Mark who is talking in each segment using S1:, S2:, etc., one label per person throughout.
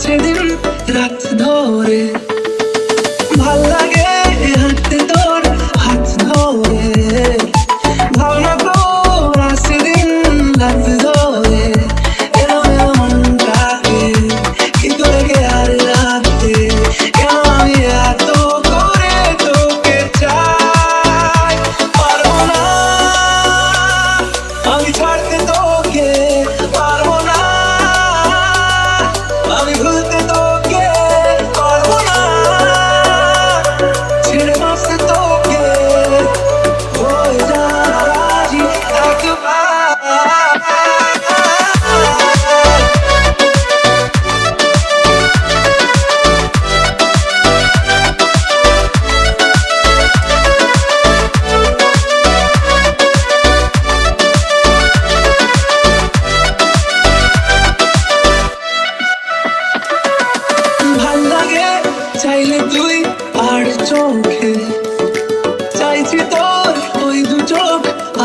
S1: সেদিন রাত ধরে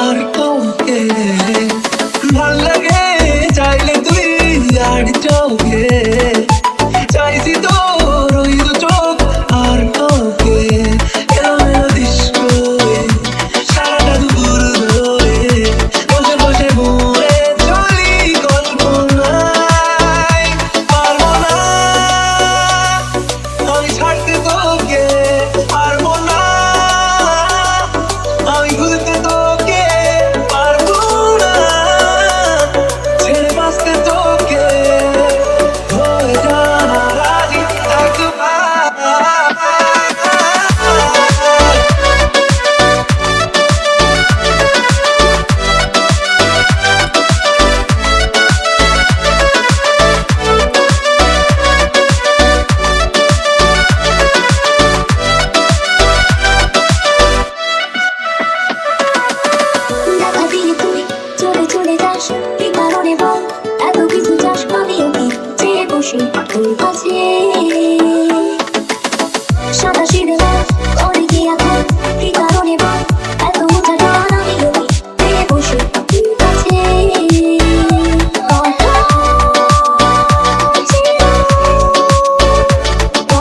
S1: আর কাউকে ভালো লাগে, চাইলে তুই আর চোখে চাইছি তোর ওই চোখ আর কাউকে। এলোমেলো ডিস্কো সারাটা দুপুর ধরে বসে বসে ঘুরে চলি কল্পনায়। পারব না, আমি ছাড়তে
S2: চাষ কি কারণে বল এত কিছু চাষ আমি ওকে